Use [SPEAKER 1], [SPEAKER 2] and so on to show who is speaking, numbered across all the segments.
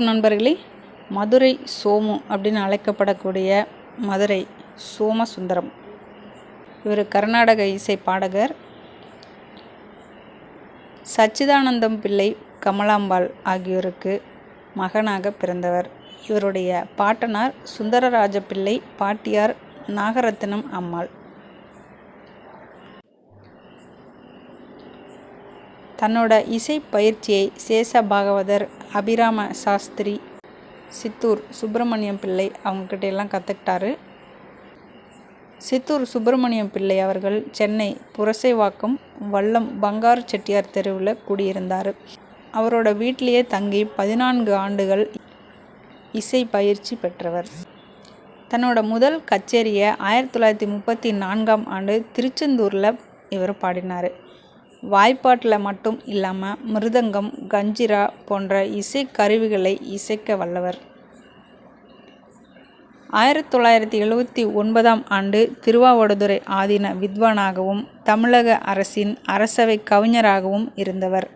[SPEAKER 1] நண்பர்களே. மதுரை சோமு அப்படின்னு அழைக்கப்படக்கூடிய மதுரை சோமசுந்தரம். இவர் கர்நாடக இசை பாடகர். சச்சிதானந்தம் பிள்ளை கமலாம்பாள் ஆகியோருக்கு மகனாக பிறந்தவர். இவருடைய பாட்டனார் சுந்தரராஜ பிள்ளை பாட்டியார் நாகரத்தினம் அம்மாள். தன்னோட இசை பயிற்சியை சேஷ பாகவதர் அபிராம சாஸ்திரி சித்தூர் சுப்பிரமணியம் பிள்ளை அவங்கக்கிட்ட எல்லாம் கற்றுக்கிட்டாரு சித்தூர் சுப்பிரமணியம் பிள்ளை அவர்கள் சென்னை புரசைவாக்கம் வல்லம் பங்காரு செட்டியார் தெருவில் குடியிருந்தார். அவரோட வீட்டிலேயே தங்கி பதினான்கு ஆண்டுகள் இசை பயிற்சி பெற்றவர். தன்னோட முதல் கச்சேரியை ஆயிரத்தி தொள்ளாயிரத்தி முப்பத்தி நான்காம் ஆண்டு திருச்செந்தூரில் இவர் பாடினார். வாய்ப்பாட்டில் மட்டும் இல்லாமல் மிருதங்கம் கஞ்சிரா போன்ற இசை கருவிகளை இசைக்க வல்லவர். ஆயிரத்தி தொள்ளாயிரத்தி எழுபத்தி ஒன்பதாம் ஆண்டு திருவாவடுதுறை ஆதீன வித்வானாகவும் தமிழக அரசின் அரசவை கவிஞராகவும் இருந்தவர்.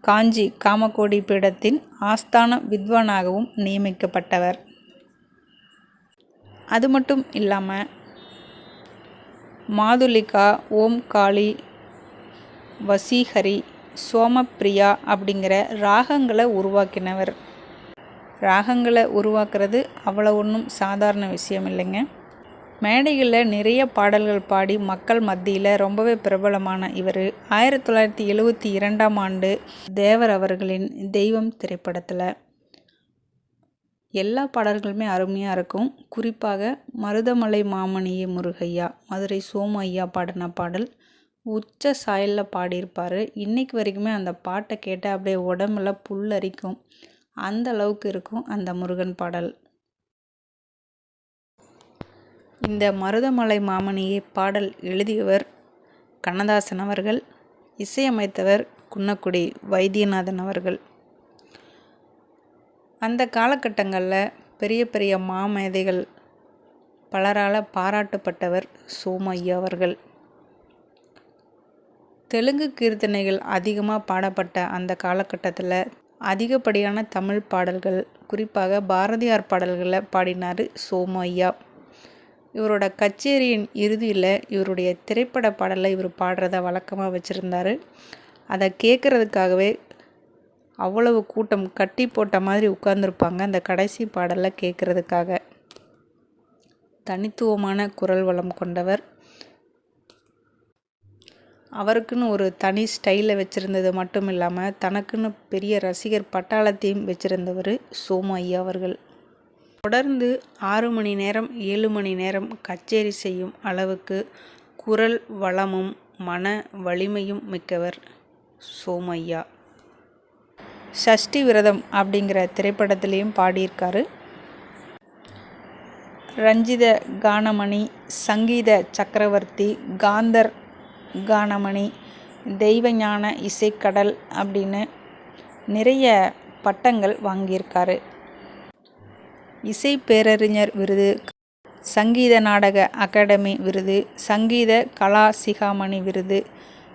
[SPEAKER 1] காஞ்சி காமகோடி பீடத்தின் ஆஸ்தான வித்வானாகவும் நியமிக்கப்பட்டவர். அது மட்டும் இல்லாமல் மாதுலிகா ஓம் காளி வசீகரி சோமப்பிரியா அப்படிங்கிற ராகங்களை உருவாக்கினவர். ராகங்களை உருவாக்குறது அவ்வளோ ஒன்றும் சாதாரண விஷயம் இல்லைங்க. மேடைகளில் நிறைய பாடல்கள் பாடி மக்கள் மத்தியில் ரொம்பவே பிரபலமான இவர். ஆயிரத்தி தொள்ளாயிரத்தி எழுவத்தி இரண்டாம் ஆண்டு தேவர் அவர்களின் தெய்வம் திரைப்படத்தில். எல்லா பாடல்களுமே அருமையாக இருக்கும். குறிப்பாக மருதமலை மாமணியே முருகையா மதுரை சோமு ஐயா பாடின பாடல். உச்ச சாயலில் பாடியிருப்பார். இன்றைக்கு வரைக்குமே அந்த பாட்டை கேட்டால் அப்படியே உடம்புல புல்லரிக்கும் அந்த அளவுக்கு இருக்கும் அந்த முருகன் பாடல். இந்த மருதமலை மாமணியை பாடல் எழுதியவர் கண்ணதாசன் அவர்கள் இசையமைத்தவர் குன்னக்குடி வைத்தியநாதன் அவர்கள். அந்த காலகட்டங்களில் பெரிய பெரிய மாமேதைகள் பலரால் பாராட்டப்பட்டவர் சோமையா அவர்கள். தெலுங்கு கீர்த்தனைகள் அதிகமாக பாடப்பட்ட அந்த காலகட்டத்தில் அதிகப்படியான தமிழ் பாடல்கள் குறிப்பாக பாரதியார் பாடல்களை பாடினார் சோமையா இவரோட கச்சேரியின் இறுதியில் இவருடைய திரைப்பட பாடலை இவர் பாடுறத வழக்கமாக வச்சுருந்தார். அதை கேட்குறதுக்காகவே அவ்வளவு கூட்டம் கட்டி போட்ட மாதிரி உட்கார்ந்துருப்பாங்க அந்த கடைசி பாடலை கேட்குறதுக்காக தனித்துவமான குரல் வளம் கொண்டவர் அவருக்குன்னு ஒரு தனி ஸ்டைலில் வச்சுருந்தது மட்டும் இல்லாமல் தனக்குன்னு பெரிய ரசிகர் பட்டாளத்தையும் வச்சுருந்தவர் சோமு ஐயா அவர்கள். தொடர்ந்து ஆறு மணி நேரம் ஏழு மணி நேரம் கச்சேரி செய்யும் அளவுக்கு குரல் வளமும் மன வலிமையும் மிக்கவர் சோமையா சஷ்டி விரதம் அப்படிங்கிற திரைப்படத்திலையும் பாடியிருக்காரு. ரஞ்சித கானமணி சங்கீத சக்கரவர்த்தி காந்தர் கானமணி தெய்வஞான இசைக்கடல் அப்படின்னு நிறைய பட்டங்கள் வாங்கியிருக்காரு. இசை பேரறிஞர் விருது சங்கீத நாடக அகாடமி விருது சங்கீத கலா சிகாமணி விருது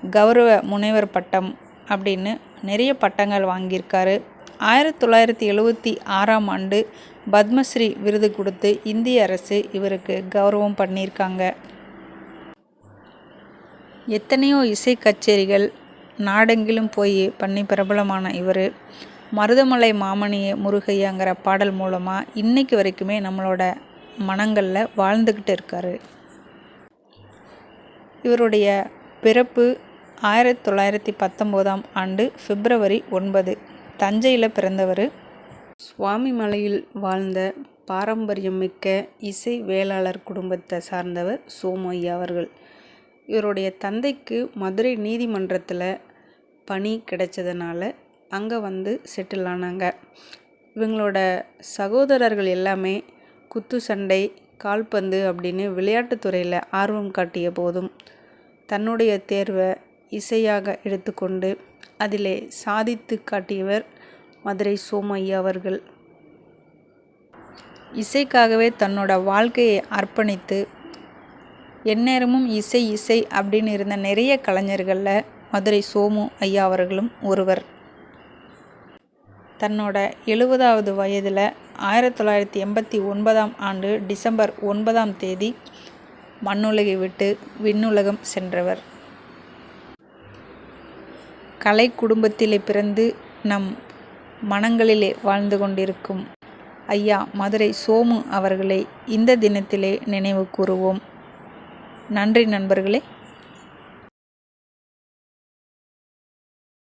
[SPEAKER 1] கௌரவ முனைவர் பட்டம் அப்படின்னு நிறைய பட்டங்கள் வாங்கியிருக்காரு. ஆயிரத்தி தொள்ளாயிரத்தி எழுபத்தி ஆறாம் ஆண்டு பத்மஸ்ரீ விருது கொடுத்து இந்திய அரசு இவருக்கு கௌரவம் பண்ணியிருக்காங்க. எத்தனையோ இசை கச்சேரிகள் நாடெங்கிலும் போய் பண்ணி பிரபலமான இவர். மருதமலை மாமணிய முருகையாங்கிற பாடல் மூலமாக இன்றைக்கு வரைக்குமே நம்மளோட மனங்களில் வாழ்ந்துக்கிட்டு இருக்கார். இவருடைய பிறப்பு ஆயிரத்தி தொள்ளாயிரத்தி பத்தொம்போதாம் ஆண்டு பிப்ரவரி ஒன்பது. தஞ்சையில் பிறந்தவர். சுவாமி மலையில் வாழ்ந்த பாரம்பரியம் மிக்க இசை வேளாளர் குடும்பத்தை சார்ந்தவர் சோமையா அவர்கள். இவருடைய தந்தைக்கு மதுரை நீதிமன்றத்தில் பணி கிடைச்சதுனால அங்கே வந்து செட்டில் ஆனாங்க. இவங்களோட சகோதரர்கள் எல்லாமே குத்து சண்டை கால்பந்து அப்படின்னு விளையாட்டுத்துறையில் ஆர்வம் காட்டிய போதும் தன்னுடைய தேர்வை இசையாக எடுத்துக்கொண்டு அதிலே சாதித்து காட்டியவர் மதுரை சோமையா அவர்கள். இசைக்காகவே தன்னோட வாழ்க்கையை அர்ப்பணித்து எந்நேரமும் இசை இசை அப்படின்னு இருந்த நிறைய கலைஞர்களில் மதுரை சோமு ஐயா அவர்களும் ஒருவர். தன்னோட எழுபதாவது வயதில் ஆயிரத்தி தொள்ளாயிரத்தி எண்பத்தி ஒன்பதாம் ஆண்டு டிசம்பர் ஒன்பதாம் தேதி மண்ணுலகை விட்டு விண்ணுலகம் சென்றவர். கலை குடும்பத்திலே பிறந்து நம் மனங்களிலே வாழ்ந்து கொண்டிருக்கும் ஐயா மதுரை சோமு அவர்களை இந்த தினத்திலே நினைவு கூறுவோம். நன்றி நண்பர்களே.